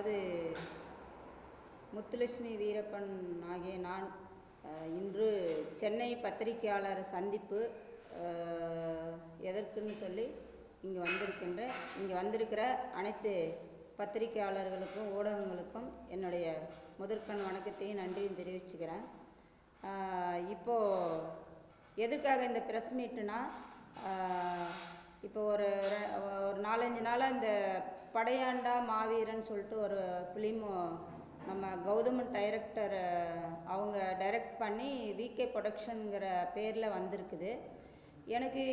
அதாவது முத்துலட்சுமி வீரப்பன் ஆகிய நான் இன்று சென்னை பத்திரிகையாளர் சந்திப்பு எதற்குன்னு சொல்லி இங்கே வந்திருக்கின்றேன் இங்கே வந்திருக்கிற அனைத்து பத்திரிகையாளர்களுக்கும் ஊடகங்களுக்கும் என்னுடைய முதற்கண் வணக்கத்தையும் நன்றியும் தெரிவிச்சுக்கிறேன். இப்போது எதுக்காக இந்த ப்ரெஸ் மீட்டுனா இப்போ ஒரு ஒரு நாலஞ்சு நாளாக இந்த படையாண்டா மாவீரன் சொல்லிட்டு ஒரு ஃபிலிமு நம்ம கௌதமன் டைரக்டர் அவங்க டைரக்ட் பண்ணி விகே ப்ரொடக்ஷனுங்கிற பேரில் வந்திருக்குது. எனக்கு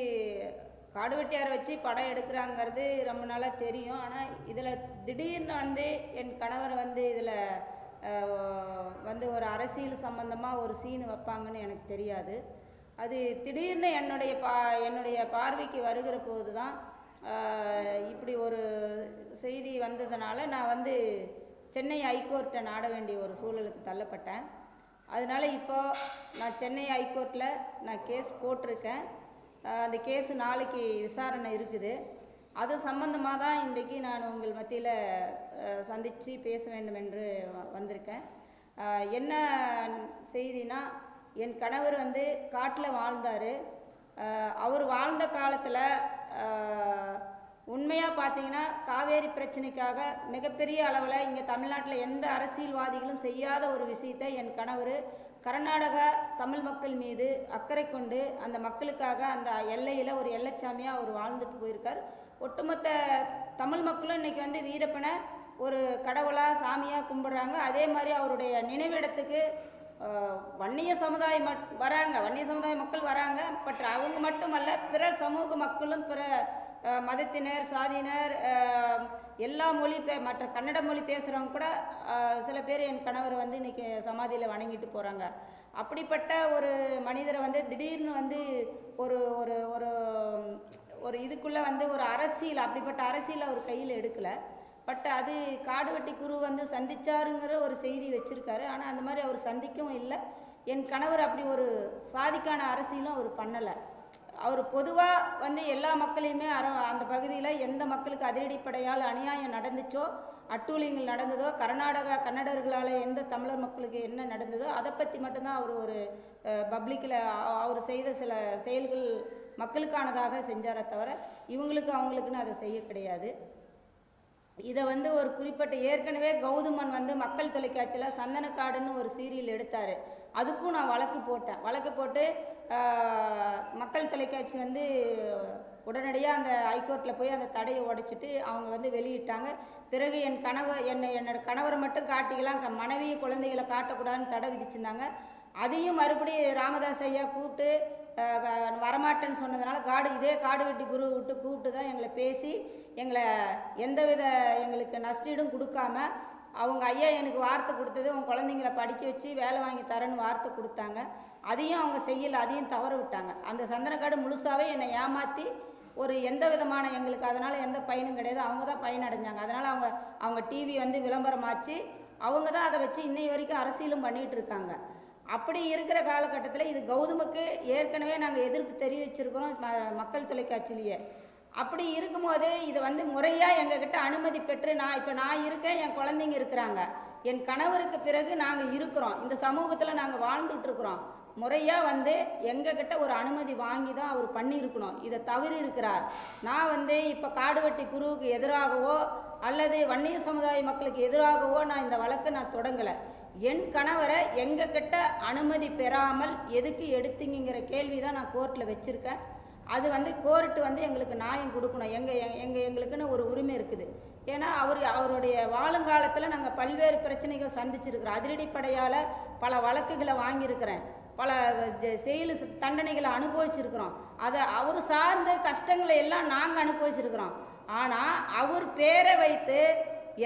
காடுவெட்டியாரை வச்சு படம் எடுக்கிறாங்கிறது ரொம்ப நாளாக தெரியும். ஆனால் இதில் திடீர்னு வந்து என் கணவர் வந்து இதில் வந்து ஒரு அரசியல் சம்பந்தமாக ஒரு சீன் வைப்பாங்கன்னு எனக்கு தெரியாது. அது திடீர்னு என்னுடைய பா என்னுடைய பார்வைக்கு வருகிற போது தான் இப்படி ஒரு செய்தி வந்ததுனால நான் வந்து சென்னை ஹைகோர்ட்டை நாட வேண்டிய ஒரு சூழலுக்கு தள்ளப்பட்டேன். அதனால இப்போது நான் சென்னை ஹைகோர்ட்டில் நான் கேஸ் போட்டிருக்கேன். அந்த கேஸு நாளைக்கு விசாரணை இருக்குது. அது சம்பந்தமாக தான் இன்றைக்கு நான் உங்கள் மத்தியில் சந்தித்து பேச வேண்டும் என்று வ- வந்திருக்கேன். என்ன செய்தினா என் கணவர் வந்து காட்டில் வாழ்ந்தார். அவர் வாழ்ந்த காலத்தில் உண்மையாக பார்த்தீங்கன்னா காவேரி பிரச்சனைக்காக மிகப்பெரிய அளவில் இங்கே தமிழ்நாட்டில் எந்த அரசியல்வாதிகளும் செய்யாத ஒரு விஷயத்தை என் கணவர் கர்நாடகா தமிழ் மக்கள் மீது அக்கறை கொண்டு அந்த மக்களுக்காக அந்த எல்லையில் ஒரு எல்லைச்சாமியாக அவர் வாழ்ந்துட்டு போயிருக்கார். ஒட்டுமொத்த தமிழ் மக்களும் இன்றைக்கி வந்து வீரப்பனை ஒரு கடவுளாக சாமியாக கும்பிட்றாங்க. அதே மாதிரி அவருடைய நினைவிடத்துக்கு வன்னிய சமுதாயம் மட் வராங்க. வன்னிய சமுதாய மக்கள் வராங்க. பட் அவங்க மட்டுமல்ல பிற சமூக மக்களும் பிற மதத்தினர் சாதியினர் எல்லா மொழி பே மற்ற கன்னட மொழி பேசுகிறவங்க கூட சில பேர் என் கணவர் வந்து இன்னைக்கு சமாதியில் வணங்கிட்டு போகிறாங்க அப்படிப்பட்ட ஒரு மனிதரை வந்து திடீர்னு வந்து ஒரு ஒரு ஒரு ஒரு இதுக்குள்ளே வந்து ஒரு அரசியல் அப்படிப்பட்ட அரசியல் அவர் கையில் எடுக்கலை. பட் அது காடுவெட்டி குரு வந்து சந்திச்சாருங்கிற ஒரு செய்தி வச்சுருக்காரு. ஆனால் அந்த மாதிரி அவர் சந்திக்கவும் இல்லை. என் கணவர் அப்படி ஒரு சாதிக்கான அரசியலும் அவர் பண்ணலை. அவர் பொதுவாக வந்து எல்லா மக்களையுமே அர அந்த பகுதியில் எந்த மக்களுக்கு அதிரடிப்படையால் அநியாயம் நடந்துச்சோ அட்டூழியங்கள் நடந்ததோ கர்நாடகா கன்னடர்களால் எந்த தமிழர் மக்களுக்கு என்ன நடந்ததோ அதை பற்றி மட்டும்தான் அவர் ஒரு பப்ளிக்கில் அவர் செய்த சில செயல்கள் மக்களுக்கானதாக செஞ்சாரே தவிர இவங்களுக்கு அவங்களுக்குன்னு அதை செய்ய கிடையாது. இதை வந்து ஒரு குறிப்பிட்ட ஏற்கனவே கௌதமன் வந்து மக்கள் தொலைக்காட்சியில் சந்தனக்காடுன்னு ஒரு சீரியல் எடுத்தார். அதுக்கும் நான் வழக்கு போட்டேன். வழக்கு போட்டு மக்கள் தொலைக்காட்சி வந்து உடனடியாக அந்த ஹைகோர்ட்டில் போய் அந்த தடையை உடைச்சிட்டு அவங்க வந்து வெளியிட்டாங்க. பிறகு என் கணவர் என்னை என்னோட கணவரை மட்டும் காட்டிக்கலாம் க- மனைவி குழந்தைகளை காட்டக்கூடாதுன்னு தடை விதிச்சிருந்தாங்க. அதையும் மறுபடியும் ராமதாஸ் ஐயா கூப்பிட்டு வரமாட்டேன்னு சொன்னதுனால காடு இதே காடு வெட்டி குரு விட்டு கூப்பிட்டு தான் எங்களை பேசி எங்களை எந்தவித எங்களுக்கு நஷ்டீடும் கொடுக்காம அவங்க ஐயா எனக்கு வார்த்தை கொடுத்தது உன் குழந்தைங்கள படிக்க வச்சு வேலை வாங்கி தரேன்னு வார்த்தை கொடுத்தாங்க. அதையும் அவங்க செய்யலை அதையும் தவற விட்டாங்க. அந்த சந்தனக்காடு முழுசாகவே என்னை ஏமாற்றி ஒரு எந்த விதமான எங்களுக்கு அதனால் எந்த பயனும் கிடையாது. அவங்க தான் பயனடைஞ்சாங்க. அதனால் அவங்க அவங்க டிவி வந்து விளம்பரமாச்சு. அவங்க தான் அதை வச்சு இன்னை வரைக்கும் அரசியலும் பண்ணிகிட்டு இருக்காங்க. அப்படி இருக்கிற காலகட்டத்தில் இது கௌதமுக்கு ஏற்கனவே நாங்கள் எதிர்ப்பு தெரிவிச்சிருக்கிறோம் ம- மக்கள் தொலைக்காட்சியிலேயே. அப்படி இருக்கும்போது இது வந்து முறையாக எங்ககிட்ட அனுமதி பெற்று நான் இப்போ நான் இருக்கேன் என் குழந்தைங்க இருக்கிறாங்க. என் கணவருக்கு பிறகு நாங்கள் இருக்கிறோம். இந்த சமூகத்தில் நாங்கள் வாழ்ந்துட்டுருக்குறோம். முறையாக வந்து எங்ககிட்ட ஒரு அனுமதி வாங்கி தான் அவர் பண்ணியிருக்கணும். இதை தவறி இருக்கிறார். நான் வந்து இப்போ காடுவெட்டி குருவுக்கு எதிராகவோ அல்லது வன்னிய சமுதாய மக்களுக்கு எதிராகவோ நான் இந்த வழக்கை நான் தொடங்கலை. என் கணவரை எங்ககிட்ட அனுமதி பெறாமல் எதுக்கு எடுத்தீங்கிற கேள்வி தான் நான் கோர்ட்டில் வச்சுருக்கேன். அது வந்து கோர்ட்டு வந்து எங்களுக்கு நியாயம் கொடுக்கணும். எங்கள் எங்கள் எங்களுக்குன்னு ஒரு உரிமை இருக்குது. ஏன்னா அவர் அவருடைய வாழுங்காலத்தில் நாங்கள் பல்வேறு பிரச்சனைகள் சந்திச்சிருக்கிறோம். அதிரடிப்படையால் பல வழக்குகளை வாங்கியிருக்கிறேன். பல செயல் தண்டனைகளை அனுபவிச்சிருக்கிறோம். அதை அவர் சார்ந்த கஷ்டங்களை எல்லாம் நாங்கள் அனுபவிச்சிருக்கிறோம். ஆனால் அவர் பேரை வைத்து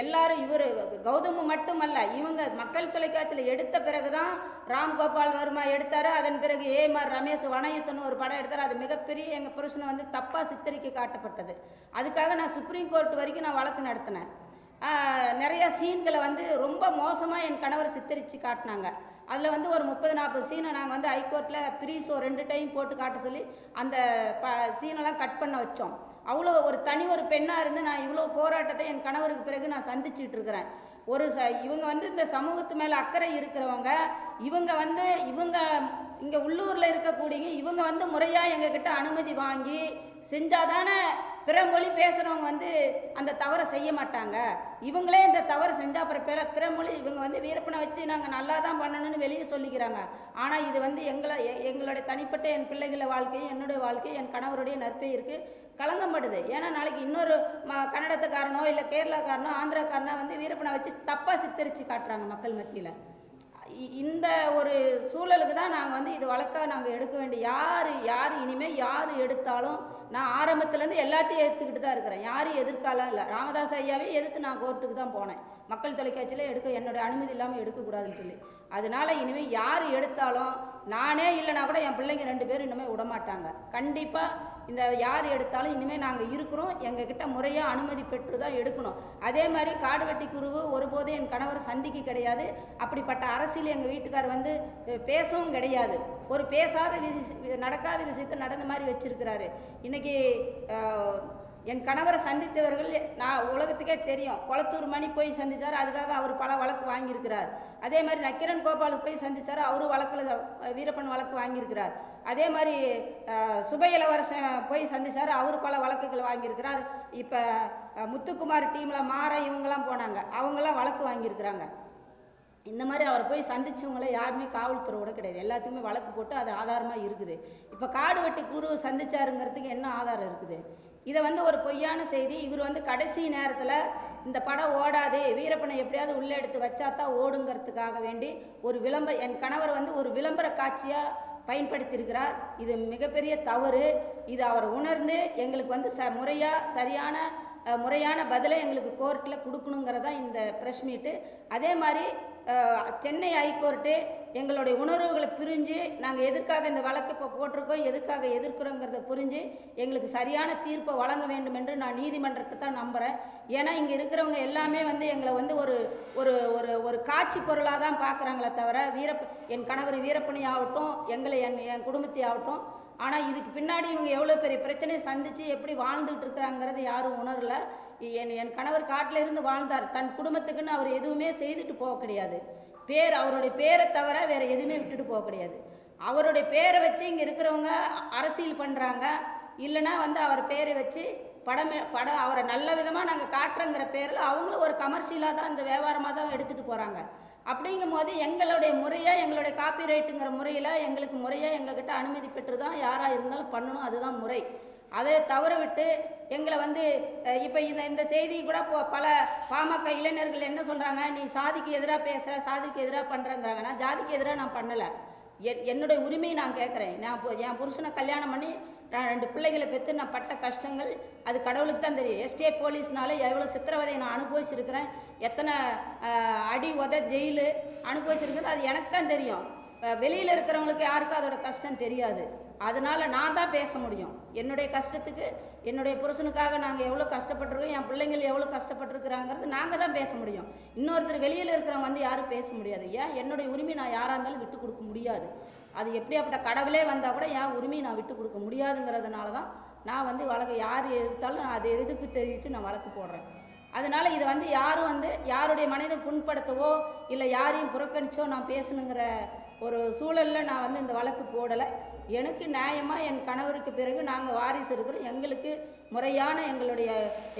எல்லாரும் இவர் கௌதம மட்டுமல்ல இவங்க மக்கள் தொலைக்காட்சியில் எடுத்த பிறகு தான் ராம்கோபால் வர்மா எடுத்தார். அதன் பிறகு ஏமார் ரமேஷ் வனயத்துன்னு ஒரு படம் எடுத்தார். அது மிகப்பெரிய எங்கள் புருஷனை வந்து தப்பாக சித்தரிக்க காட்டப்பட்டது. அதுக்காக நான் சுப்ரீம் கோர்ட் வரைக்கும் நான் வழக்கு நடத்தினேன். நிறையா நிறைய சீன்களை வந்து ரொம்ப மோசமாக என் கணவர் சித்தரித்து காட்டினாங்க. அதில் வந்து ஒரு முப்பது நாற்பது சீனை நாங்கள் வந்து ஹைகோர்ட்டில் ப்ரீஸோ ரெண்டு டைம் போட்டு காட்ட சொல்லி அந்த ப சீனெல்லாம் கட் பண்ண வச்சோம். அவ்வளோ ஒரு தனி ஒரு பெண்ணாக இருந்து நான் இவ்வளோ போராட்டத்தை என் கணவருக்கு பிறகு நான் சந்திச்சுட்டு இருக்கிறேன். ஒரு ச இவங்க வந்து இந்த சமூகத்து மேலே அக்கறை இருக்கிறவங்க இவங்க வந்து இவங்க இங்கே உள்ளூரில் இருக்கக்கூடிய இவங்க வந்து முறையாக எங்ககிட்ட அனுமதி வாங்கி செஞ்சாதானே பிற மொழி பேசுகிறவங்க வந்து அந்த தவறை செய்ய மாட்டாங்க. இவங்களே இந்த தவறு செஞ்சால் அப்புறம் பிற பிற மொழி இவங்க வந்து வீரப்பனை வச்சு நாங்கள் நல்லா தான் பண்ணணும்னு வெளியே சொல்லிக்கிறாங்க. ஆனால் இது வந்து எங்களை எ- எங்களுடைய தனிப்பட்ட என் பிள்ளைகளை வாழ்க்கையும் என்னுடைய வாழ்க்கையும் என் கணவருடைய நற்பெயருக்கு கலங்கப்படுது. ஏன்னா நாளைக்கு இன்னொரு ம கன்னடத்துக்காரனோ இல்லை கேரளாக்காரனோ ஆந்திராக்காரனோ வந்து வீரப்பனை வச்சு தப்பாக சித்தரித்து காட்டுறாங்க மக்கள் மத்தியில். இந்த ஒரு சூழலுக்கு தான் நாங்கள் வந்து இது வழக்காக நாங்கள் எடுக்க வேண்டிய யார் யார் இனிமேல் யார் எடுத்தாலும் நான் ஆரம்பத்துலேருந்து எல்லாத்தையும் எடுத்துக்கிட்டு தான் இருக்கிறேன். யாரும் எதிர்க்காலாம் இல்லை. ராமதாஸ் ஐயாவே எதிர்த்து நான் கோர்ட்டுக்கு தான் போனேன். மக்கள் தொலைக்காட்சியில் எடுக்க என்னுடைய அனுமதி இல்லாமல் எடுக்கக்கூடாதுன்னு சொல்லி. அதனால இனிமேல் யார் எடுத்தாலும் நானே இல்லைனா கூட என் பிள்ளைங்க ரெண்டு பேரும் இனிமேல் விடமாட்டாங்க. கண்டிப்பாக இந்த யார் எடுத்தாலும் இனிமேல் நாங்கள் இருக்கிறோம். எங்ககிட்ட முறையாக அனுமதி பெற்று தான் எடுக்கணும். அதே மாதிரி காடுவெட்டி குருவு ஒருபோதும் என் கணவர் சந்திக்கு கிடையாது. அப்படிப்பட்ட அரசியல் எங்கள் வீட்டுக்கார் வந்து பேசவும் கிடையாது. ஒரு பேசாத விஷய நடக்காத விஷயத்தை நடந்த மாதிரி வச்சுருக்கிறாரு. இன்றைக்கி என் கணவரை சந்தித்தவர்கள் நான் உலகத்துக்கே தெரியும். குளத்தூர் மணி போய் சந்திச்சார் அதுக்காக அவர் பல வழக்கு வாங்கியிருக்கிறார். அதே மாதிரி நக்கிரன் கோபாலுக்கு போய் சந்திச்சார் அவரும் வழக்கில் வீரப்பன் வழக்கு வாங்கியிருக்கிறார். அதே மாதிரி சுப இளவரசன் போய் சந்திச்சார் அவர் பல வழக்குகள் வாங்கியிருக்கிறார். இப்போ முத்துக்குமார் டீமில் மாற இவங்கெல்லாம் போனாங்க. அவங்களாம் வழக்கு வாங்கியிருக்கிறாங்க. இந்த மாதிரி அவர் போய் சந்திச்சவங்கள யாருமே காவல்துறையோட கிடையாது. எல்லாத்துக்குமே வழக்கு போட்டு அது ஆதாரமாக இருக்குது. இப்போ காடு வெட்டி குரு சந்திச்சாருங்கிறதுக்கு என்ன ஆதாரம் இருக்குது? இதை வந்து ஒரு பொய்யான செய்தி. இவர் வந்து கடைசி நேரத்தில் இந்த படம் ஓடாது வீரப்பனை எப்படியாவது உள்ளே எடுத்து வச்சா தான் ஓடுங்கிறதுக்காக வேண்டி ஒரு விளம்பர என் கணவர் வந்து ஒரு விளம்பர காட்சியாக பயன்படுத்தியிருக்கிறார். இது மிகப்பெரிய தவறு. இது அவர் உணர்ந்து எங்களுக்கு வந்து ச முறையாக சரியான முறையான பதிலை எங்களுக்கு கோர்ட்டில் கொடுக்கணுங்கிறதான் இந்த ப்ரெஸ் மீட்டு. அதே மாதிரி சென்னை ஹைகோர்ட்டு எங்களுடைய உணர்வுகளை புரிஞ்சு நாங்கள் எதற்காக இந்த வழக்கு இப்போ போட்டிருக்கோம் எதுக்காக எதிர்க்கிறோங்கிறத புரிஞ்சு எங்களுக்கு சரியான தீர்ப்பை வழங்க வேண்டும் என்று நான் நீதிமன்றத்தை தான் நம்புகிறேன் ஏன்னா இங்கே இருக்கிறவங்க எல்லாமே வந்து எங்களை வந்து ஒரு ஒரு ஒரு ஒரு காட்சி பொருளாக தான் பார்க்குறாங்களே தவிர வீரப்ப என் கணவர் வீரப்பணி ஆகட்டும் எங்களை என் என் குடும்பத்தை ஆகட்டும் ஆனால் இதுக்கு பின்னாடி இவங்க எவ்வளோ பெரிய பிரச்சனையை சந்தித்து எப்படி வாழ்ந்துகிட்டு இருக்கிறாங்கிறது யாரும் உணரல. என் என் கணவர் காட்டில் இருந்து வாழ்ந்தார். தன் குடும்பத்துக்குன்னு அவர் எதுவுமே செய்துட்டு போக கிடையாது. பேர் அவருடைய பேரை தவிர வேறு எதுவுமே விட்டுட்டு போக கிடையாது. அவருடைய பேரை வச்சு இங்கே இருக்கிறவங்க அரசியல் பண்ணுறாங்க இல்லைன்னா வந்து அவர் பேரை வச்சு படம் படம் அவரை நல்ல விதமாக நாங்கள் காட்டுறோங்கிற பேரில் அவங்களும் ஒரு கமர்ஷியலாக தான் இந்த வியாபாரமாக தான் எடுத்துகிட்டு போகிறாங்க அப்படிங்கும் போது எங்களுடைய முறையாக எங்களுடைய காப்பி ரைட்டுங்கிற முறையில் எங்களுக்கு முறையாக எங்ககிட்ட அனுமதி பெற்று தான் யாராக இருந்தாலும் பண்ணணும் அதுதான் முறை. அதை தவற விட்டு எங்களை வந்து இப்போ இந்த இந்த செய்தி கூட இப்போ பல பாமக இளைஞர்கள் என்ன சொல்கிறாங்க நீ சாதிக்கு எதிராக பேசுகிற சாதிக்கு எதிராக பண்ணுறங்கிறாங்க நான் ஜாதிக்கு எதிராக நான் பண்ணலை. என் என்னுடைய உரிமையை நான் கேட்குறேன். நான் என் புருஷனை கல்யாணம் பண்ணி நான் ரெண்டு பிள்ளைகளை பெற்று நான் பட்ட கஷ்டங்கள் அது கடவுளுக்கு தான் தெரியும். எஸ்டே போலீஸ்னால எவ்வளோ சித்திரவதையை நான் அனுபவிச்சிருக்கிறேன். எத்தனை அடி உத ஜெயிலு அனுபவிச்சிருக்கிறது அது எனக்கு தான் தெரியும். வெளியில் இருக்கிறவங்களுக்கு யாருக்கும் அதோட கஷ்டம் தெரியாது. அதனால் நான் தான் பேச முடியும். என்னுடைய கஷ்டத்துக்கு என்னுடைய புருஷனுக்காக நாங்கள் எவ்வளோ கஷ்டப்பட்டிருக்கோம் என் பிள்ளைங்கள் எவ்வளோ கஷ்டப்பட்டுருக்குறாங்கிறது நாங்கள் தான் பேச முடியும். இன்னொருத்தர் வெளியில் இருக்கிறவங்க வந்து யாரும் பேச முடியாது. ஏன்? என்னுடைய உரிமை நான் யாராக இருந்தாலும் விட்டு கொடுக்க முடியாது. அது எப்படியாப்பட்ட கடவுளே வந்தால் கூட என் உரிமையை நான் விட்டு கொடுக்க முடியாதுங்கிறதுனால தான் நான் வந்து வழக்கு யார் எதிர்த்தாலும் நான் அதை எதிர்ப்பு தெரிவித்து நான் வழக்கு போடுறேன். அதனால இதை வந்து யாரும் வந்து யாருடைய மனதை புண்படுத்தவோ இல்லை யாரையும் புறக்கணிச்சோ நான் பேசணுங்கிற ஒரு சூழலில் நான் வந்து இந்த வழக்கு போடலை. எனக்கு நியாயமாக என் கணவருக்கு பிறகு நாங்கள் வாரிசு இருக்கிறோம். எங்களுக்கு முறையான எங்களுடைய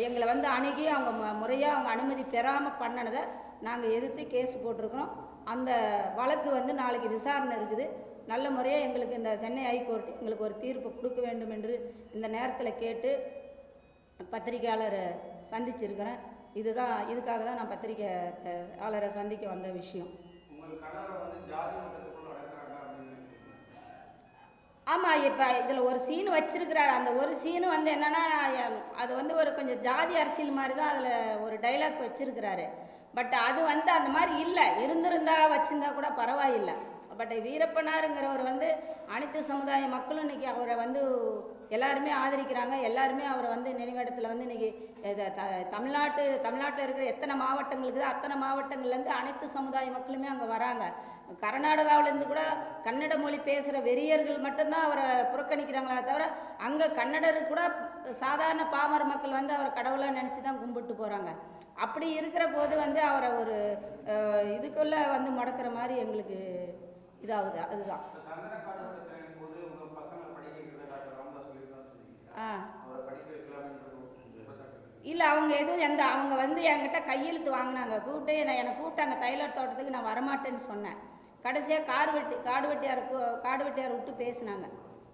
எங்களை வந்து அணுகி அவங்க முறையாக அவங்க அனுமதி பெறாமல் பண்ணினதை நாங்கள் எதிர்த்து கேஸ் போட்டிருக்கிறோம். அந்த வழக்கு வந்து நாளைக்கு விசாரணை இருக்குது. நல்ல முறையாக எங்களுக்கு இந்த சென்னை ஹைகோர்ட் எங்களுக்கு ஒரு தீர்ப்பு கொடுக்க வேண்டும் என்று இந்த நேரத்தில் கேட்டு பத்திரிக்கையாளரை சந்திச்சிருக்கிறேன். இதுதான் இதுக்காக தான் நான் பத்திரிகையாளரை சந்திக்க வந்த விஷயம். ஆமாம் இப்போ இதில் ஒரு சீன் வச்சிருக்கிறாரு. அந்த ஒரு சீனு வந்து என்னன்னா அது வந்து ஒரு கொஞ்சம் ஜாதி அரசியல் மாதிரி தான் அதில் ஒரு டைலாக் வச்சிருக்கிறாரு. பட் அது வந்து அந்த மாதிரி இல்லை. இருந்திருந்தா வச்சிருந்தா கூட பரவாயில்லை. பட் வீரப்பனாருங்கிறவர் வந்து அனைத்து சமுதாய மக்களும் இன்றைக்கி அவரை வந்து எல்லாருமே ஆதரிக்கிறாங்க. எல்லாருமே அவரை வந்து நினைவிடத்தில் வந்து இன்றைக்கி த- தமிழ்நாட்டு தமிழ்நாட்டில் இருக்கிற எத்தனை மாவட்டங்களுக்கு அத்தனை மாவட்டங்கள்லேருந்து அனைத்து சமுதாய மக்களுமே அங்கே வராங்க. கர்நாடகாவிலேருந்து கூட கன்னட மொழி பேசுகிற வெறியர்கள் மட்டும்தான் அவரை புறக்கணிக்கிறாங்களே தவிர அங்கே கன்னடர் கூட சாதாரண பாமர மக்கள் வந்து அவரை கடவுளாக நினச்சி தான் கும்பிட்டு போகிறாங்க அப்படி இருக்கிற போது வந்து அவரை ஒரு இதுக்குள்ள வந்து முடக்கிற மாதிரி எங்களுக்கு இதாகுது அதுதான். ஆ. இல்லை அவங்க எதுவும் எந்த அவங்க வந்து என்கிட்ட கையெழுத்து வாங்கினாங்க. கூப்பிட்டு என்னை என்னை கூப்பிட்டாங்க தைலர் தோட்டத்துக்கு நான் வரமாட்டேன்னு சொன்னேன். கடைசியாக கார் வெட்டி காடு வெட்டியார் காடு வெட்டியார் விட்டு பேசினாங்க.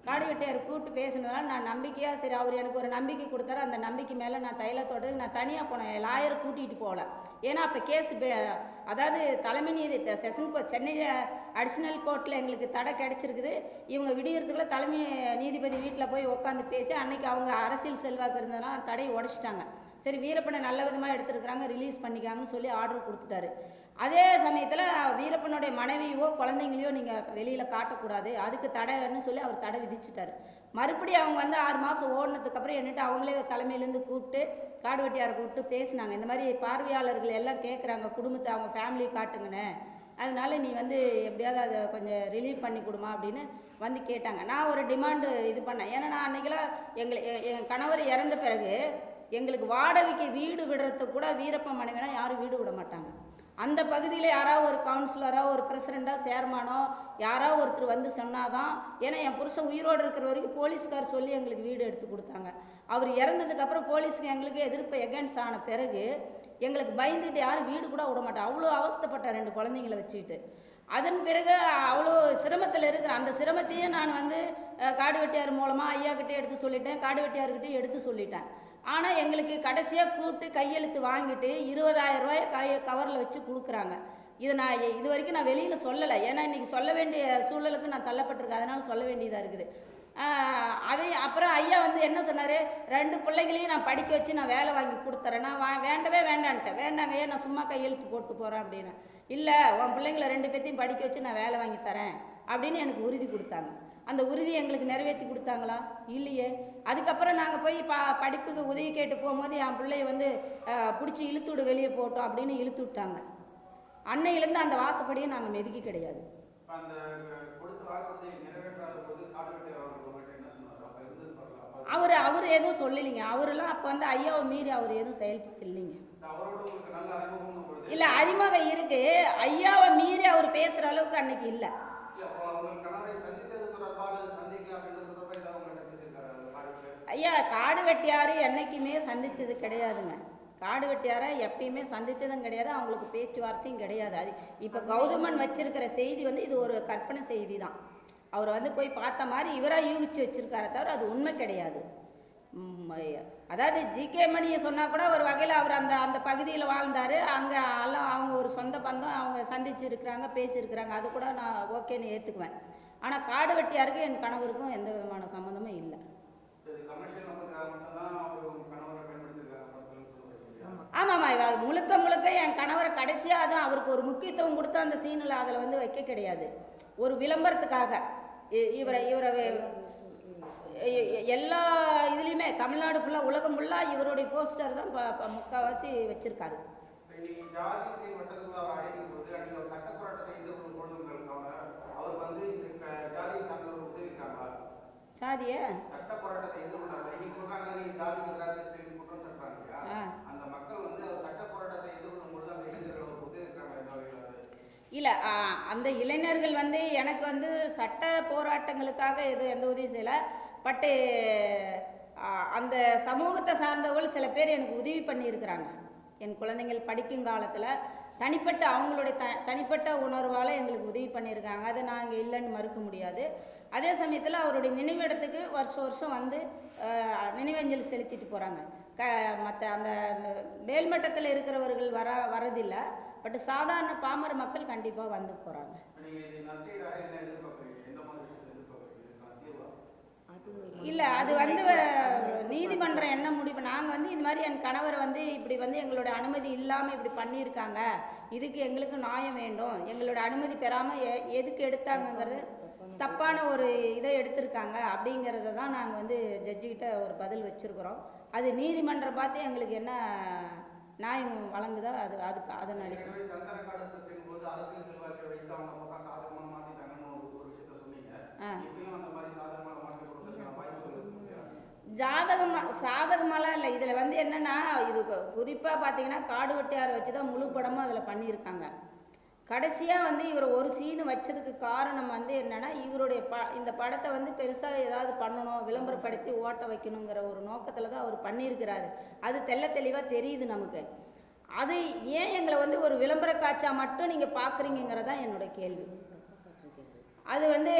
காடு வெட்டியார் கூப்பிட்டு பேசினதால நான் நம்பிக்கையாக சரி அவர் எனக்கு ஒரு நம்பிக்கை கொடுத்தாரு. அந்த நம்பிக்கை மேலே நான் தைலத்தோடு நான் தனியாக போனேன். லாயரை கூட்டிகிட்டு போகல. ஏன்னா அப்போ கேஸ் அதாவது தலைமை நீதி செஷன் கோ சென்னை அடிஷ்னல் கோர்ட்டில் எங்களுக்கு தடை கிடச்சிருக்குது. இவங்க விடியறதுக்குள்ள தலைமை நீதிபதி வீட்டில் போய் உட்காந்து பேசி அன்னைக்கு அவங்க அரசியல் செல்வாக்கு இருந்ததுனால தடையை உடைச்சிட்டாங்க. சரி வீரப்பனை நல்ல விதமாக எடுத்துருக்குறாங்க ரிலீஸ் பண்ணிக்காங்கன்னு சொல்லி ஆர்டர் கொடுத்துட்டாரு. அதே சமயத்தில் வீரப்பனுடைய மனைவியோ குழந்தைங்களையோ நீங்கள் வெளியில் காட்டக்கூடாது. அதுக்கு தடைன்னு சொல்லி அவர் தடை விதிச்சிட்டாரு. மறுபடியும் அவங்க வந்து ஆறு மாதம் ஓடினதுக்கப்புறம் என்னட்டு அவங்களே தலைமையிலேருந்து கூப்பிட்டு காடு வெட்டியாரை கூப்பிட்டு பேசினாங்க. இந்த மாதிரி பார்வையாளர்கள் எல்லாம் கேட்குறாங்க குடும்பத்தை அவங்க ஃபேமிலி காட்டுங்கண்ணே அதனால நீ வந்து எப்படியாவது அதை கொஞ்சம் ரிலீவ் பண்ணி கொடுமா அப்படின்னு வந்து கேட்டாங்க. நான் ஒரு டிமாண்டு இது பண்ணேன். ஏன்னா நான் அன்றைக்கெல்லாம் எங்களை எ- என் கணவர் இறந்த பிறகு எங்களுக்கு வாடகைக்கு வீடு விடுறதுக்கு கூட வீரப்ப மனைவினா யாரும் வீடு விட மாட்டாங்க. அந்த பகுதியில் யாராவது ஒரு கவுன்சிலரோ ஒரு பிரசிடெண்ட்டாக சேர்மானோ யாரோ ஒருத்தர் வந்து சொன்னால் தான் ஏன்னா என் புருஷன் உயிரோடு இருக்கிற வரைக்கும் போலீஸ்கார் சொல்லி எங்களுக்கு வீடு எடுத்து கொடுத்தாங்க. அவர் இறந்ததுக்கப்புறம் போலீஸுக்கு எங்களுக்கு எதிர்ப்பு எகென்ஸ்ட் ஆன பிறகு எங்களுக்கு பயந்துக்கிட்டு யாரும் வீடு கூட விட மாட்டேன் அவ்வளோ அவஸ்தைப்பட்டேன் ரெண்டு குழந்தைங்கள வச்சுக்கிட்டு. அதன் பிறகு அவ்வளோ சிரமத்தில் இருக்கிற அந்த சிரமத்தையும் நான் வந்து காடு வெட்டியார் மூலமாக ஐயா எடுத்து சொல்லிட்டேன் காடு வெட்டியார்கிட்டையும் எடுத்து சொல்லிட்டேன். ஆனால் எங்களுக்கு கடைசியாக கூப்பிட்டு கையெழுத்து வாங்கிட்டு இருபதாயிரம் ரூபாயை கை கவரில் வச்சு கொடுக்குறாங்க. இது நான் இது வரைக்கும் நான் வெளியில் சொல்லலை. ஏன்னா இன்றைக்கி சொல்ல வேண்டிய சூழலுக்கு நான் தள்ளப்பட்டிருக்கேன். அதனால் சொல்ல வேண்டியதாக இருக்குது. அதை அப்புறம் ஐயா வந்து என்ன சொன்னார்? ரெண்டு பிள்ளைங்களையும் நான் படிக்க வச்சு நான் வேலை வாங்கி கொடுத்துறேன். நான் வா வேண்டவே வேண்டான்ட்டேன். வேண்டாங்க ஏன் நான் சும்மா கையெழுத்து போட்டு போகிறேன் அப்படின்னு. இல்லை உன் பிள்ளைங்கள ரெண்டு பேர்த்தையும் படிக்க வச்சு நான் வேலை வாங்கி தரேன் அப்படின்னு எனக்கு உறுதி கொடுத்தாங்க. அந்த உறுதி எங்களுக்கு நிறைவேற்றி கொடுத்தாங்களா? இல்லையே. அதுக்கப்புறம் நாங்கள் போய் ப படிப்புக்கு உதவி கேட்டு போகும்போது என் பிள்ளைய வந்து பிடிச்சி இழுத்து விடு வெளியே போட்டோம் அப்படின்னு இழுத்து விட்டாங்க. அன்னையிலேருந்து அந்த வாசப்படியை நாங்கள் மெதுக்கி கிடையாது. அவர் அவர் எதுவும் சொல்லலைங்க. அவரெல்லாம் அப்போ வந்து ஐயாவை மீறி அவர் எதுவும் செயல்படுத்தலைங்க. இல்லை அறிமுகம் இருக்கு. ஐயாவை மீறி அவர் பேசுகிற அளவுக்கு அன்னைக்கு இல்லை இல்ல அப்போ உங்கள் கணவரை சந்தித்தது தொடர்பாக அல்லது சந்திக்க அப்படின்றது தொடர்பாக ஏதாவது உங்கள்கிட்ட பேசியிருக்காரு அந்த காடு வெட்டியார் ஐயா காடு வெட்டியார் என்னைக்குமே சந்தித்தது கிடையாதுங்க. காடு வெட்டியாரை எப்பயுமே சந்தித்ததும் கிடையாது அவங்களுக்கு பேச்சுவார்த்தையும் கிடையாது. அது இப்போ கௌதமன் வச்சிருக்கிற செய்தி வந்து இது ஒரு கற்பனை செய்தி தான் அவர் வந்து போய் பார்த்த மாதிரி இவராக யூகிச்சு வச்சிருக்காரே தவிர அது உண்மை கிடையாது. ஐயா. அதாவது ஜிகே மணியை சொன்னால் கூட ஒரு வகையில் அவர் அந்த அந்த பகுதியில் வாழ்ந்தார். அங்கே எல்லாம் அவங்க ஒரு சொந்த பந்தம் அவங்க சந்திச்சிருக்கிறாங்க பேசியிருக்கிறாங்க. அது கூட நான் ஓகேன்னு ஏற்றுக்குவேன் ஆனால் காடு வெட்டியாருக்கு என் கணவருக்கும் எந்த விதமான சம்மந்தமும் இல்லை இது கமர்ஷியல் நோக்கத்துக்காக மட்டும்தான் அவர் உங்கள் கணவரை பயன்படுத்தியிருக்காங்க படத்தில் சொல்லுவாங்க ஆமாம்மா இவ முழுக்க முழுக்க என் கணவரை கடைசியாக அதுவும் அவருக்கு ஒரு முக்கியத்துவம் கொடுத்து அந்த சீனில் அதில் வந்து வைக்க கிடையாது. ஒரு விளம்பரத்துக்காக. இவரை இவரை எல்லா இதுலேயுமே தமிழ்நாடு ஃபுல்லாக உலகம் ஃபுல்லாக இவருடைய போஸ்டர் தான் முக்கால்வாசி வச்சுருக்காரு. இன்னைக்கு ஜாதியத்தின் வட்டத்துக்குள்ள அவர் அடைக்கும் போது அன்னைக்கு அவர் சட்ட போராட்டத்தை எதிர்கொண்டு கொண்டு வந்திருக்காங்க அவர் வந்து இந்த க- ஜாதியை சார்ந்தவர் உதவிக்கிறாங்களா சாதிய சட்ட போராட்டத்தை எதிர்கொண்டாங்க இன்னைக்கு சொல்றாங்க நீ ஜாதிக்கு எதிராக சொல்லி குற்றம் சாட்டுறாங்க இல்லையா ஆ. அந்த மக்கள் வந்து அவர் சட்ட போராட்டத்தை எதிர்கொள்ளும் பொழுது அந்த இளைஞர்கள் அவர் உதவிக்கிறாங்க என்ன வகையில் இல்லை அந்த இளைஞர்கள் வந்து எனக்கு வந்து சட்ட போராட்டங்களுக்காக எதுவும் எந்த உதவியும் செய்யலை. பட்டு அந்த சமூகத்தை சார்ந்தவர்கள் சில பேர் எனக்கு உதவி பண்ணியிருக்கிறாங்க. என் குழந்தைங்கள் படிக்கும் காலத்தில் தனிப்பட்ட அவங்களுடைய த தனிப்பட்ட உணர்வால் எங்களுக்கு உதவி பண்ணியிருக்காங்க. அதை நாங்கள் இல்லைன்னு மறுக்க முடியாது. அதே சமயத்தில் அவருடைய நினைவிடத்துக்கு வருஷம் வருஷம் வந்து நினைவஞ்சல் நினைவஞ்சலி செலுத்திட்டு போகிறாங்க க மற்ற அந்த மேல்மட்டத்தில் இருக்கிறவர்கள் வர வரதில்லை பட் சாதாரண பாமர மக்கள் கண்டிப்பாக வந்து போகிறாங்க இல்லை அது வந்து நீதிமன்றம் என்ன முடிவு? நாங்கள் வந்து இந்த மாதிரி என் கணவரை வந்து இப்படி வந்து எங்களோட அனுமதி இல்லாமல் இப்படி பண்ணியிருக்காங்க. இதுக்கு எங்களுக்கு நியாயம் வேண்டும். எங்களோட அனுமதி பெறாமல் எ எதுக்கு எடுத்தாங்கங்கிறது தப்பான ஒரு இதை எடுத்திருக்காங்க அப்படிங்கிறத தான் நாங்கள் வந்து ஜட்ஜிக்கிட்ட ஒரு பதில் வச்சுருக்குறோம். அது நீதிமன்றம் பார்த்து எங்களுக்கு என்ன நியாயம் வழங்குதோ? அது அதுக்கு அதன் அடிப்படை? ஜாதகமாக சாதகமாலாம் இல்லை. இதில் வந்து என்னென்னா இது குறிப்பாக பார்த்தீங்கன்னா காடு வெட்டியாரை வச்சு தான் முழு படமும் அதில் பண்ணியிருக்காங்க. கடைசியாக வந்து இவர் ஒரு சீனு வச்சதுக்கு காரணம் வந்து என்னென்னா இவருடைய ப இந்த படத்தை வந்து பெருசாக ஏதாவது பண்ணணும் விளம்பரப்படுத்தி ஓட்ட வைக்கணுங்கிற ஒரு நோக்கத்தில் தான் அவர் பண்ணியிருக்கிறாரு. அது தெள்ள தெளிவாக தெரியுது நமக்கு. அது ஏன் எங்களை வந்து ஒரு விளம்பர காட்சா மட்டும் நீங்கள் பார்க்குறீங்கிறதான் தான் என்னோட கேள்வி. அது வந்து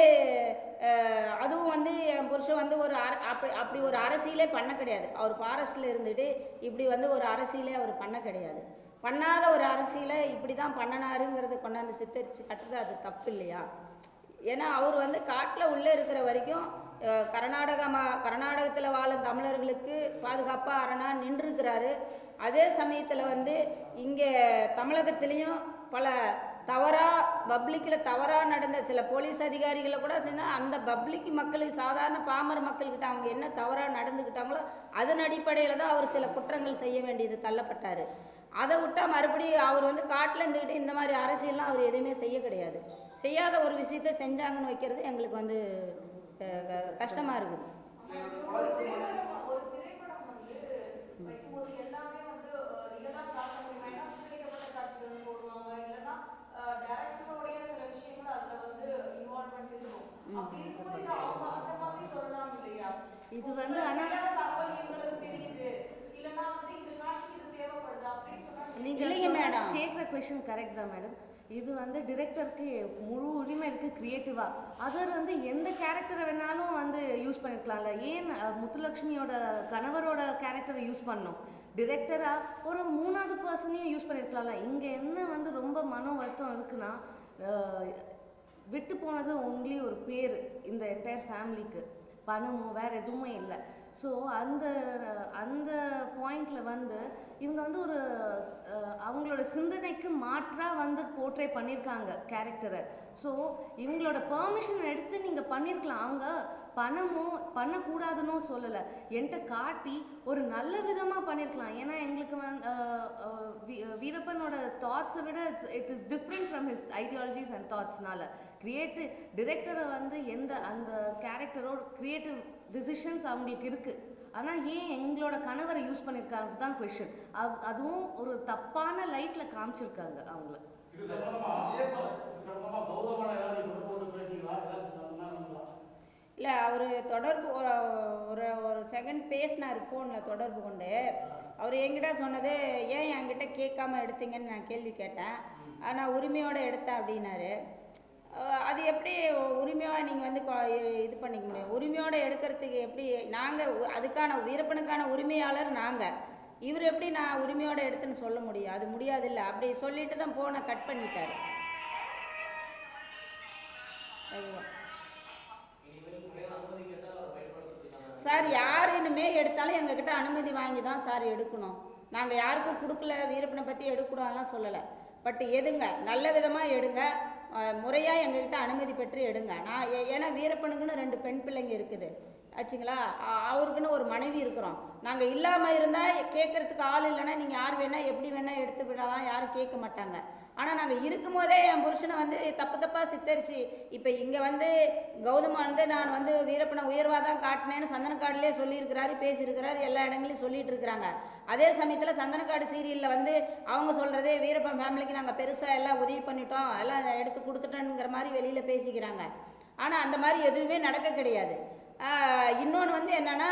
அதுவும் வந்து என் புருஷன் வந்து ஒரு அர அப்படி அப்படி ஒரு அரசியலே பண்ண கிடையாது. அவர் ஃபாரஸ்ட்டில் இருந்துட்டு இப்படி வந்து ஒரு அரசியலே அவர் பண்ண கிடையாது. பண்ணாத ஒரு அரசியலை இப்படி தான் பண்ணனாருங்கிறத கொண்டாந்து சித்தரித்து கட்டுறது அது தப்பு இல்லையா ஏன்னா அவர் வந்து காட்டில் உள்ளே இருக்கிற வரைக்கும் அஹ், கர்நாடகா மா கர்நாடகத்தில் வாழும் தமிழர்களுக்கு பாதுகாப்பாக அரணா நின்றுருக்கிறாரு. அதே சமயத்தில் வந்து இங்கே தமிழகத்துலேயும் பல தவறாக பப்ளிக்கில் தவறாக நடந்த சில போலீஸ் அதிகாரிகளை கூட சேர்ந்தால் அந்த பப்ளிக் மக்களுக்கு சாதாரண பாமர மக்கள்கிட்ட அவங்க என்ன தவறாக நடந்துக்கிட்டாங்களோ அதன் அடிப்படையில் தான் அவர் சில குற்றங்கள் செய்ய வேண்டியது தள்ளப்பட்டார். அதை விட்டால் மறுபடியும் அவர் வந்து காட்டில் இருந்துக்கிட்டு இந்த மாதிரி அரசியல்லாம் அவர் எதுவுமே செய்ய கிடையாது. செய்யாத ஒரு விஷயத்த செஞ்சாங்கன்னு வைக்கிறது எங்களுக்கு வந்து கஷ்டமாக இருக்குது. ஒரு திரைப்படம் ஒரு தேவைப்படுது அப்படின்னு சொன்னா நீங்க இல்லைங்க சொன்ன மேடம். கேட்குற கொஷின் கரெக்ட் தான் மேடம் இது வந்து டிரெக்டருக்கு முழு உரிமை இருக்கு கிரியேட்டிவா அதர் வந்து எந்த கேரக்டரை வேணாலும் வந்து யூஸ் பண்ணிருக்கலாம்ல. ஏன் அஹ், முத்துலட்சுமியோட கணவரோட கேரக்டரை யூஸ் பண்ணோம்? டிரெக்டரா ஒரு மூணாவது பர்சனையும் யூஸ் பண்ணிருக்கலாம்ல. இங்க என்ன வந்து ரொம்ப மன வருத்தம் இருக்குன்னா விட்டு போனது ஒன்லி ஒரு பேர் இந்த என்டையர் ஃபேமிலிக்கு பணமோ வேற எதுவுமே இல்லை. ஸோ அந்த அந்த பாயிண்ட்ல வந்து இவங்க வந்து ஒரு அவங்களோட சிந்தனைக்கு மாற்றாக வந்து போர்ட்ரே பண்ணியிருக்காங்க கேரக்டரை ஸோ இவங்களோட பெர்மிஷன் எடுத்து நீங்கள் பண்ணியிருக்கலாம் அவங்க பணமோ பண்ணக்கூடாதுன்னு சொல்லலை. என்கிட்ட காட்டி ஒரு நல்ல விதமாக பண்ணியிருக்கலாம் ஏன்னா எங்களுக்கு வந்து வீ- வீரப்பனோட தாட்ஸை விட it is different from his ideologies and தாட்ஸ்னால creative டிரெக்டரை வந்து எந்த அந்த கேரக்டரோட கிரியேட்டிவ் டிசிஷன்ஸ் அவங்களுக்கு இருக்கு. ஆனா ஏன் எங்களோட கணவரை யூஸ் பண்ணியிருக்காங்க தான் கொஷின் அதுவும் ஒரு தப்பான லைட்ல காமிச்சிருக்காங்க அவங்கள? இல்லை அவர் தொடர்பு ஒரு ஒரு ஒரு செகண்ட் பேசினார் ஃபோனில் தொடர்பு கொண்டு. அவர் என்கிட்ட சொன்னது ஏன் என்கிட்ட கேட்காம எடுத்தீங்கன்னு நான் கேள்வி கேட்டேன். "ஆ, நான் உரிமையோடு எடுத்தேன் அப்படின்னாரு. அது எப்படி உரிமையாக நீங்கள் வந்து கொ- இது பண்ணிக்க முடியும்? உரிமையோடு எடுக்கிறதுக்கு எப்படி நாங்கள் அதுக்கான வீரப்பனுக்கான உரிமையாளர் நாங்கள் இவர் எப்படி நான் உரிமையோடு எடுத்துன்னு சொல்ல முடியும்? அது முடியாதில்ல. அப்படி சொல்லிட்டு தான் ஃபோனை கட் பண்ணிட்டார். சார் யார் இனிமே எடுத்தாலும் எங்ககிட்ட அனுமதி வாங்கி தான் சார் எடுக்கணும். நாங்கள் யாருக்கும் கொடுக்கல வீரப்பனை பற்றி எடுக்கூடாதுலாம் சொல்லலை. பட் எதுங்க நல்ல விதமாக எடுங்க. முறையாக எங்ககிட்ட அனுமதி பெற்று எடுங்க. நான் ஏ- ஏன்னா வீரப்பனுக்குன்னு ரெண்டு பெண் பிள்ளைங்க இருக்குது. ஆச்சுங்களா? அவருக்குன்னு ஒரு மனைவி இருக்கிறோம். நாங்கள் இல்லாமல் இருந்தால் கேட்குறதுக்கு ஆள் இல்லைன்னா நீங்கள் யார் வேணால் எப்படி வேணால் எடுத்து விடலாம் யாரும் கேட்க மாட்டாங்க. ஆனால் நாங்கள் இருக்கும்போதே என் புருஷனை வந்து தப்பு தப்பாக சித்தரிச்சு இப்போ இங்கே வந்து கௌதம் வந்து நான் வந்து வீரப்பனை உயர்வாக தான் காட்டினேன்னு சந்தனக்காடுலேயே சொல்லியிருக்கிறாரு பேசியிருக்கிறாரு எல்லா இடங்களையும் சொல்லிட்டு இருக்கிறாங்க அதே சமயத்தில் சந்தனக்காடு சீரியலில் வந்து அவங்க சொல்கிறதே வீரப்பன் ஃபேமிலிக்கு நாங்கள் பெருசாக எல்லாம் உதவி பண்ணிட்டோம் எல்லாம் எடுத்து கொடுத்துட்டோங்கிற மாதிரி வெளியில் பேசிக்கிறாங்க. ஆனால் அந்த மாதிரி எதுவுமே நடக்க கிடையாது. இன்னொன்று வந்து என்னென்னா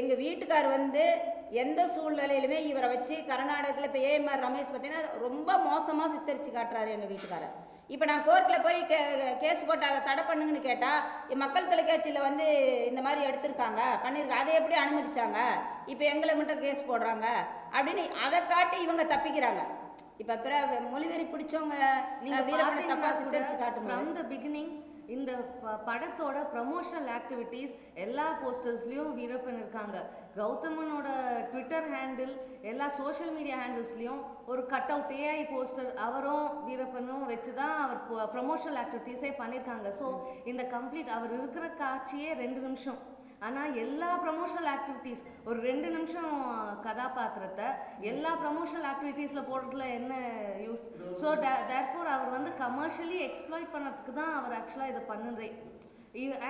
எங்கள் வீட்டுக்கார் வந்து எந்த சூழ்நிலையிலுமே இவரை வச்சு கர்நாடகத்தில் இப்போ ஏஎம்ஆர் ரமேஷ் பார்த்தீங்கன்னா ரொம்ப மோசமாக சித்தரித்து காட்டுறாரு எங்கள் வீட்டுக்காரர். இப்போ நான் கோர்ட்டில் போய் கே கேஸ் போட்டு அதை தடை பண்ணுங்கன்னு கேட்டால் மக்கள் தொலைக்காட்சியில் வந்து இந்த மாதிரி எடுத்திருக்காங்க பண்ணியிருக்காங்க அதை எப்படி அனுமதிச்சாங்க? இப்போ எங்களை மட்டும் கேஸ் போடுறாங்க. அப்படின்னு அதை காட்டி இவங்க தப்பிக்கிறாங்க. இப்போ பிற மொழிவெறி பிடிச்சவங்க வீரப்பனை தப்பாக சித்தரித்து காட்டும்போது. ஃப்ரம் த பிகினிங் இந்த ப- படத்தோட ப்ரமோஷனல் ஆக்டிவிட்டீஸ் எல்லா போஸ்டர்ஸ்லயும் வீரப்பன் இருக்காங்க. கௌதமனோட ட்விட்டர் ஹேண்டில் எல்லா சோஷியல் மீடியா ஹேண்டில்ஸ்லயும் ஒரு கட் அவுட் ஏஐ போஸ்டர் அவரும் வீரப்பனும் வச்சு தான் அவர் ப்ரமோஷனல் ஆக்டிவிட்டீஸே பண்ணியிருக்காங்க ஸோ இந்த கம்ப்ளீட் அவர் இருக்கிற காட்சியே ரெண்டு நிமிஷம். ஆனால் எல்லா ப்ரமோஷனல் ஆக்டிவிட்டீஸ் ஒரு ரெண்டு நிமிஷம் கதாபாத்திரத்தை எல்லா ப்ரமோஷனல் ஆக்டிவிட்டீஸில் போடுறதுல என்ன யூஸ் ஸோ தேர்ஃபோர் அவர் வந்து கமர்ஷியலி எக்ஸ்ப்ளாய்ட் பண்ணுறதுக்கு தான் அவர் ஆக்சுவலாக இதை பண்ணுதே.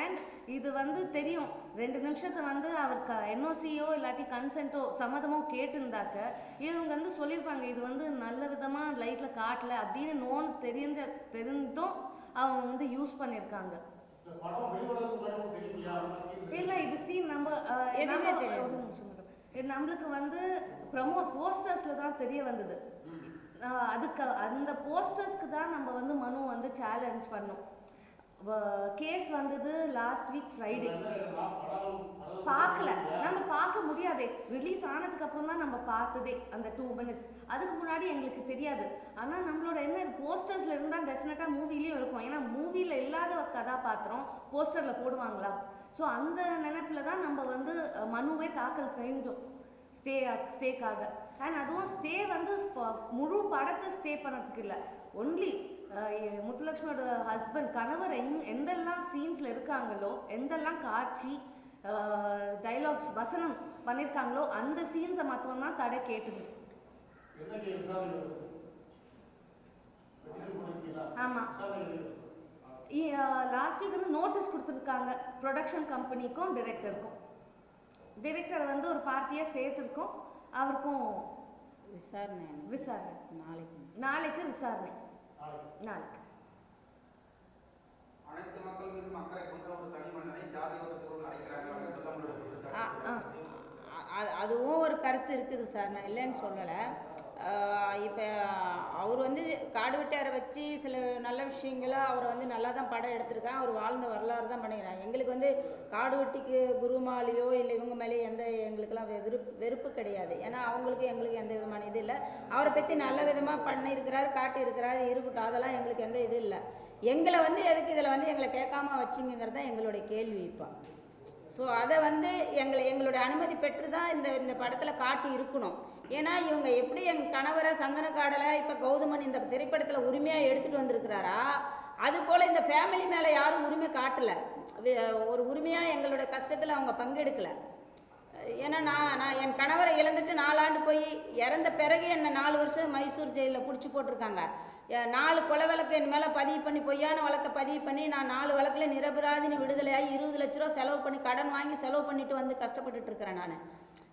அண்ட் இது வந்து தெரியும். ரெண்டு நிமிஷத்தை வந்து அவர் க என்ஓசியோ இல்லாட்டி கன்சென்ட்டோ சம்மதமோ கேட்டிருந்தாக்க இவங்க வந்து சொல்லியிருப்பாங்க இது வந்து நல்ல விதமாக லைட்டில் காட்டல அப்படின்னு நோன்னு தெரிஞ்ச தெரிந்தும் அவங்க வந்து யூஸ் பண்ணியிருக்காங்க. இல்லை இது சீன் நம்ம நம்மளுக்கு வந்து ப்ரமோ போஸ்டர்ஸில் தான் தெரிய வந்தது. அதுக்கு அந்த போஸ்டர்ஸ்க்கு தான் நம்ம வந்து மனு வந்து சேலஞ்ச் பண்ணோம். கேஸ் வந்தது லாஸ்ட் வீக் ஃப்ரைடே பார்க்கல. நம்ம பார்க்க முடியாதே. ரிலீஸ் ஆனதுக்கு அப்புறம் தான் நம்ம பார்த்ததே அந்த டூ மினிட்ஸ் அதுக்கு முன்னாடி எங்களுக்கு தெரியாது. ஆனா நம்மளோட என்ன இது போஸ்டர்ஸ்ல இருந்தா டெஃபினட்டா மூவிலயும் இருக்கும். ஏன்னா கதாபாத்திரம் போஸ்டர்ல போடுவாங்களா? ஸோ அந்த நினைப்புல தான் நம்ம வந்து மனுவே தாக்கல் செஞ்சோம். ஸ்டே ஸ்டேக்காக. அண்ட் அதுவும் ஸ்டே வந்து முழு படத்தை ஸ்டே பண்ணுறதுக்கு இல்லை. ஒன்லி முத்துலட்சுமியோட ஹஸ்பண்ட் கணவர் எங் எந்தெல்லாம் சீன்ஸில் இருக்காங்களோ எந்தெல்லாம் காட்சி டைலாக்ஸ் வசனம் பண்ணியிருக்காங்களோ அந்த சீன்ஸை மாத்திரம்தான் தடை கேட்டது. என்னைக்கு லாஸ்ட் வீக் வந்து நோட்டீஸ் கொடுத்துருக்காங்க. ப்ரொடக்ஷன் கம்பெனிக்கும் டிரெக்டருக்கும் டிரெக்டர் வந்து ஒரு பார்ட்டியாக சேர்த்துருக்கோம். அவருக்கும் விசாரணை விசாரணை. நாளைக்கு. நாளைக்கு விசாரணை. நாளைக்கு. அனைத்து மக்கள் மீதும் அக்கறை கொண்ட ஒரு தனி மனிதனை ஜாதி அடைக்கிறாங்க அதுவும் ஒரு கருத்து இருக்குது சார். நான் இல்லைன்னு சொல்லலை. இப்போ அவர் வந்து காடு வெட்டியாரை வச்சு சில நல்ல விஷயங்களை அவர் வந்து நல்லா தான் படம் எடுத்திருக்காங்க. அவர் வாழ்ந்த வரலாறு தான் பண்ணிக்கிறாங்க. எங்களுக்கு வந்து காடு வெட்டிக்கு குருமாலியோ இல்லை இவங்க மேலேயோ எந்த எங்களுக்கெல்லாம் வெ- வெறுப்பு வெறுப்பு கிடையாது. ஏன்னா அவங்களுக்கு எங்களுக்கு எந்த விதமான இது இல்லை. அவரை பற்றி நல்ல விதமாக பண்ணியிருக்கிறாரு காட்டியிருக்கிறாரு இருக்கட்டும். அதெல்லாம் எங்களுக்கு எந்த இது இல்லை. எங்களை வந்து எதுக்கு இதில் வந்து எங்களை கேட்காம வச்சிங்கிறது தான் எங்களுடைய கேள்வி இப்போ. ஸோ அதை வந்து எங்களை எங்களுடைய அனுமதி பெற்று தான் இந்த இந்த படத்தில் காட்டி இருக்கணும். ஏன்னா இவங்க எப்படி எங்கள் கணவரை சந்தனக்காடலை இப்போ கௌதமன் இந்த திரைப்படத்தில் உரிமையாக எடுத்துகிட்டு வந்திருக்கிறாரா? அது போல் இந்த ஃபேமிலி மேலே யாரும் உரிமை காட்டலை. ஒரு உரிமையாக எங்களுடைய கஷ்டத்தில் அவங்க பங்கெடுக்கலை. ஏன்னா நான் நான் என் கணவரை இழந்துட்டு நாலாண்டு போய் இறந்த பிறகு என்னை நாலு வருஷம் மைசூர் ஜெயிலில் பிடிச்சி போட்டிருக்காங்க. நாலு கொலை வழக்கு என் மேலே பதிவு பண்ணி பொய்யான வழக்கை பதிவு பண்ணி நான் நாலு வழக்கில் நிரபராதினி விடுதலையாகி இருபது லட்ச ரூபா செலவு பண்ணி கடன் வாங்கி செலவு பண்ணிட்டு வந்து கஷ்டப்பட்டுட்டு இருக்கிறேன் நான்.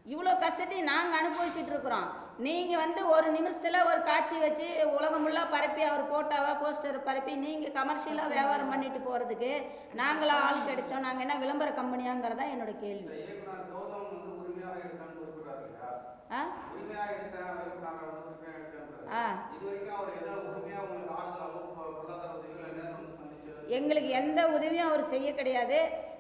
இவ்வளோ கஷ்டத்தையும் நாங்கள் அனுபவிச்சுட்டு இருக்கிறோம் நீங்கள் வந்து ஒரு நிமிஷத்தில் ஒரு காட்சி வச்சு உலகம் ஃபுல்லாக பரப்பி அவர் போட்டாவா போஸ்டர் பரப்பி நீங்கள் கமர்ஷியலாக வியாபாரம் பண்ணிட்டு போகிறதுக்கு நாங்களா ஆள் கிடைச்சோம் நாங்கள் என்ன விளம்பர கம்பெனியாங்கிறதா என்னோட கேள்வி? ஆ. ஆ? எங்களுக்கு எந்த உதவியும் அவர் செய்ய கிடையாது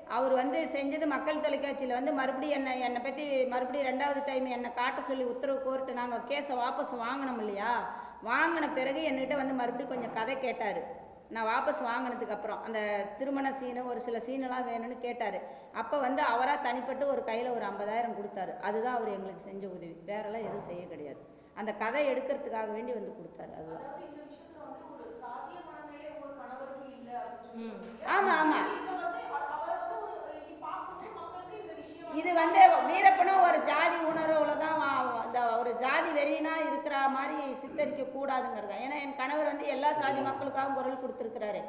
அவர் வந்து செஞ்சது மக்கள் தொலைக்காட்சியில் வந்து மறுபடியும் என்னை என்னை பற்றி மறுபடியும் ரெண்டாவது டைம் என்னை காட்ட சொல்லி உத்தரவு கோர்ட்டு நாங்கள் கேஸை வாபஸ் வாங்கினோம் இல்லையா? வாங்கின பிறகு என்கிட்ட வந்து மறுபடியும் கொஞ்சம் கதை கேட்டார். நான் வாபஸ் வாங்கினதுக்கு அப்புறம் அந்த திருமண சீனு ஒரு சில சீனெல்லாம் வேணும்னு கேட்டார். அப்போ வந்து அவராக தனிப்பட்டு ஒரு கையில் ஒரு ஐம்பதாயிரம் கொடுத்தாரு. அதுதான் அவர் எங்களுக்கு செஞ்ச உதவி. வேறெல்லாம் எதுவும் செய்ய கிடையாது. அந்த கதை எடுக்கிறதுக்காக வேண்டி வந்து கொடுத்தாரு அதுதான் அதாவது இந்த விஷயத்துல வந்து ஒரு சாதிய மனநிலை உங்க கணவருக்கு இல்ல அப்படின்னு சொல்லி சொல்றீங்க. ஆமா, ஆமா. இதுல வந்து அ- அவரை வந்து ஒரு இ- பார்க்கும்போது மக்களுக்கு இந்த விஷயம் இது வந்து வீரப்பனும் ஒரு ஜாதி உணர்வுல தான் அந்த இந்த ஒரு ஜாதி வெறினா இருக்கிற மாதிரி சித்தரிக்க கூடாதுங்கிறது. ஏன்னா என் கணவர் வந்து எல்லா சாதி மக்களுக்காகவும் குரல் கொடுத்துருக்கிறாரு.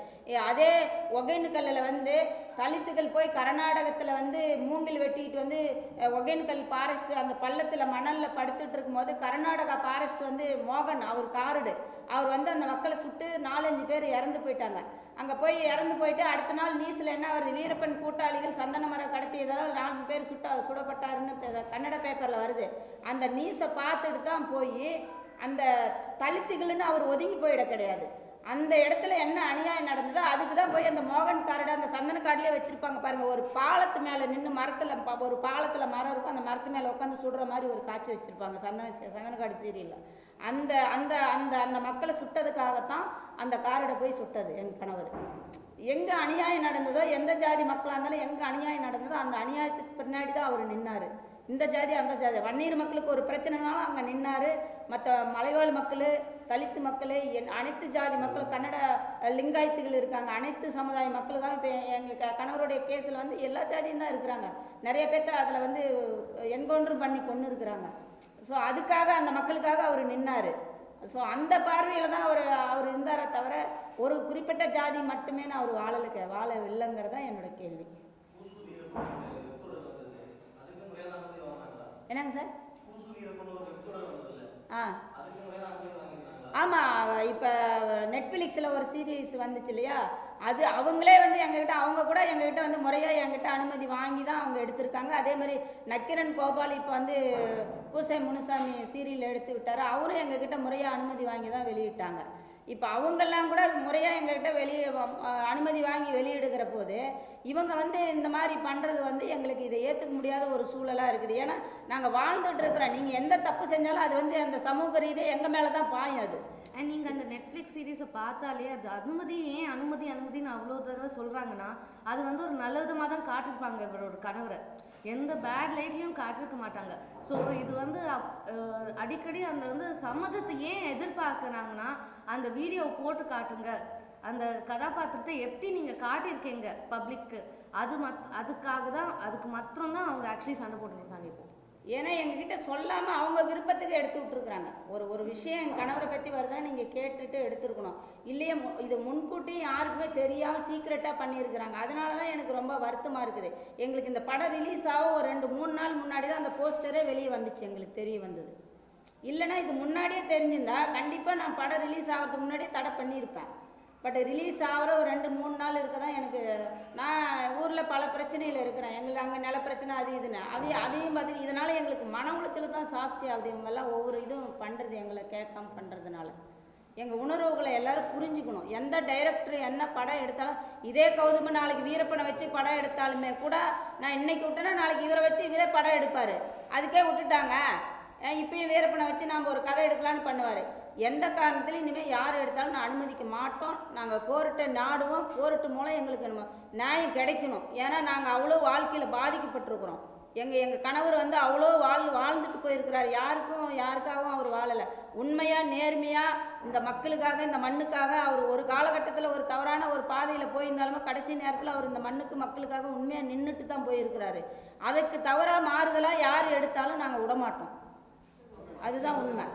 அதே ஒகேனுக்கல்லில் வந்து தலித்துகள் போய் கர்நாடகத்தில் வந்து மூங்கில் வெட்டிட்டு வந்து அஹ், ஒகேனுக்கல் ஃபாரஸ்ட் அந்த பள்ளத்தில் மணலில் படுத்துட்டு இருக்கும்போது கர்நாடகா ஃபாரஸ்ட் வந்து மோகன் அவர் காரடு. அவர் வந்து அந்த மக்களை சுட்டு நாலஞ்சு பேர் இறந்து போயிட்டாங்க. அங்கே போய் இறந்து போயிட்டு அடுத்த நாள் நியூஸில் என்ன வருது? வீரப்பன் கூட்டாளிகள் சந்தன மரம் கடத்தியதால் நான்கு பேர் சுட்டா சுடப்பட்டாருன்னு கன்னட பேப்பரில் வருது. அந்த நியூஸை பார்த்துட்டு தான் போய் அந்த தலித்துகள்னு அவர் ஒதுங்கி போயிட கிடையாது. அந்த இடத்துல என்ன அநியாயம் நடந்ததோ அதுக்கு தான் போய் அந்த மோகன் காரடை அந்த சந்தன காட்டிலே வச்சுருப்பாங்க பாருங்கள் ஒரு பாலத்து மேலே நின்று மரத்தில் ஒரு பாலத்தில் மரம் இருக்கும். அந்த மரத்து மேலே உட்காந்து சுடுற மாதிரி ஒரு காட்சி வச்சுருப்பாங்க. சந்தன சந்தனக்காடு சீரியலில் அந்த அந்த அந்த அந்த மக்களை சுட்டதுக்காகத்தான் அந்த காரோட போய் சுட்டது என் கணவர். எங்கே அநியாயம் நடந்ததோ எந்த ஜாதி மக்களாக இருந்தாலும் எங்கே அநியாயம் நடந்ததோ அந்த அநியாயத்துக்கு பின்னாடி தான் அவர் நின்னார். இந்த ஜாதி அந்த ஜாதி. வன்னீர் மக்களுக்கு ஒரு பிரச்சனைனாலும் அங்கே நின்னார். மற்ற மலைவாழ் மக்கள் தலித்து மக்கள் என் அனைத்து ஜாதி மக்கள் கன்னட லிங்காயத்துகள் இருக்காங்க. அனைத்து சமுதாய மக்களுக்காக இப்போ எங்கள் க கணவருடைய கேஸில் வந்து எல்லா ஜாதியும் தான் இருக்கிறாங்க. நிறைய பேர்த்த அதில் வந்து என்கவுண்டரும் பண்ணி கொண்டு இருக்கிறாங்க ஸோ அதுக்காக அந்த மக்களுக்காக அவர் நின்னார். ஸோ அந்த பார்வையில் தான் அவர் அவர் இருந்தாரே தவிர ஒரு குறிப்பிட்ட ஜாதி மட்டுமே நான் அவர் வாழலை வாழவில்லைங்கிறது தான் என்னோட கேள்வி. என்னங்க சார்? ஆ. ஆமாம் இப்போ நெட்ஃப்ளிக்ஸில் ஒரு சீரீஸ் வந்துச்சு இல்லையா? அது அவங்களே வந்து எங்ககிட்ட அவங்க கூட எங்ககிட்ட வந்து முறையாக எங்கிட்ட அனுமதி வாங்கி தான் அவங்க எடுத்திருக்காங்க. அதே மாதிரி நக்கிரன் கோபால் இப்போ வந்து கூசை முனுசாமி சீரியல் எடுத்து விட்டார். அவரும் எங்ககிட்ட முறையாக அனுமதி வாங்கி தான் வெளியிட்டாங்க. இப்போ அவங்கெல்லாம் கூட முறையாக எங்கள்கிட்ட வெளியே வ- அனுமதி வாங்கி வெளியிடுகிற போது இவங்க வந்து இந்த மாதிரி பண்ணுறது வந்து எங்களுக்கு இதை ஏற்றுக்க முடியாத ஒரு சூழலாக இருக்குது. ஏன்னா நாங்கள் வாழ்ந்துட்டு இருக்கிறோம். நீங்கள் எந்த தப்பு செஞ்சாலும் அது வந்து அந்த சமூக ரீதியாக எங்கள் மேலே தான் பாயும் அது. அண்ட் நீங்கள் அந்த நெட்ஃப்ளிக்ஸ் சீரிஸை பார்த்தாலே அது அனுமதி ஏன் அனுமதி அனுமதின்னு அவ்வளோ தடவை சொல்கிறாங்கன்னா அது வந்து ஒரு நல்ல விதமாக தான் காட்டிருப்பாங்க இவரோட கணவரை. எந்த பேட் லைட்லையும் காட்டிருக்க மாட்டாங்க. ஸோ இது வந்து அப்- அடிக்கடி அந்த வந்து சம்மதத்தை ஏன் எதிர்பார்க்குறாங்கன்னா அந்த வீடியோவை போட்டு காட்டுங்க. அந்த கதாபாத்திரத்தை எப்படி நீங்கள் காட்டியிருக்கீங்க பப்ளிக்கு அது மத் அதுக்காக தான் அதுக்கு மாத்திரம் தான் அவங்க ஆக்சுவலி சண்டை போட்டுருக்காங்க இப்போ. ஏன்னா எங்ககிட்ட சொல்லாமல் அவங்க விருப்பத்துக்கு எடுத்து விட்ருக்குறாங்க ஒரு ஒரு விஷயம் என் கணவரை பற்றி வருதுன்னா நீங்கள் கேட்டுட்டு எடுத்துருக்கணும். இல்லையே மு- இது முன்கூட்டி யாருக்குமே தெரியாமல் சீக்ரெட்டாக பண்ணியிருக்கிறாங்க. அதனால தான் எனக்கு ரொம்ப வருத்தமாக இருக்குது. எங்களுக்கு இந்த படம் ரிலீஸ் ஆக ஒரு ரெண்டு மூணு நாள் முன்னாடி தான் அந்த போஸ்டரே வெளியே வந்துச்சு எங்களுக்கு தெரிய வந்தது. இல்லைன்னா இது முன்னாடியே தெரிஞ்சிருந்தா கண்டிப்பாக நான் படம் ரிலீஸ் ஆகிறதுக்கு முன்னாடியே தடை பண்ணியிருப்பேன். பட் ரிலீஸ் ஆகிற ஒரு ரெண்டு மூணு நாள் இருக்க தான் எனக்கு நான் ஊரில் பல பிரச்சனையில் இருக்கிறேன். எங்களுக்கு அங்கே நில பிரச்சனை அது இதுன்னு. அது அதையும் பார்த்து இதனால் எங்களுக்கு மன உளைச்சல் தான் ஜாஸ்தி ஆகுது. இவங்கெல்லாம் ஒவ்வொரு இதுவும் பண்ணுறது எங்களை கேட்காம பண்ணுறதுனால எங்கள் உணர்வுகளை எல்லாரும் புரிஞ்சுக்கணும். எந்த டைரக்டர் என்ன படம் எடுத்தாலும் இதே கௌதம நாளைக்கு வீரப்பனை வச்சு படம் எடுத்தாலுமே கூட நான் இன்னைக்கு விட்டேன்னா நாளைக்கு இவரை வச்சு இவரே படம் எடுப்பார். அதுக்கே விட்டுட்டாங்க. இப்பயும் வீரப்பனை வச்சு நாம் ஒரு கதை எடுக்கலான்னு பண்ணுவார். எந்த காரணத்துலையும் இனிமேல் யார் எடுத்தாலும் நான் அனுமதிக்க மாட்டோம். நாங்கள் கோர்ட்டை நாடுவோம். கோர்ட்டு மூலம் எங்களுக்கு நம்ம நியாயம் கிடைக்கணும். ஏன்னா நாங்கள் அவ்வளோ வாழ்க்கையில் பாதிக்கப்பட்டிருக்கிறோம். எங்கள் எங்கள் கணவர் வந்து அவ்வளோ வாழ் வாழ்ந்துட்டு போயிருக்கிறார். யாருக்கும் யாருக்காகவும் அவர் வாழலை. உண்மையாக நேர்மையாக இந்த மக்களுக்காக இந்த மண்ணுக்காக அவர் ஒரு காலகட்டத்தில் ஒரு தவறான ஒரு பாதையில் போயிருந்தாலுமே கடைசி நேரத்தில் அவர் இந்த மண்ணுக்கு மக்களுக்காக உண்மையாக நின்றுட்டு தான் போயிருக்கிறாரு. அதுக்கு தவறாக மாறுதலாக யார் எடுத்தாலும் நாங்கள் விடமாட்டோம். அதுதான் உண்மை.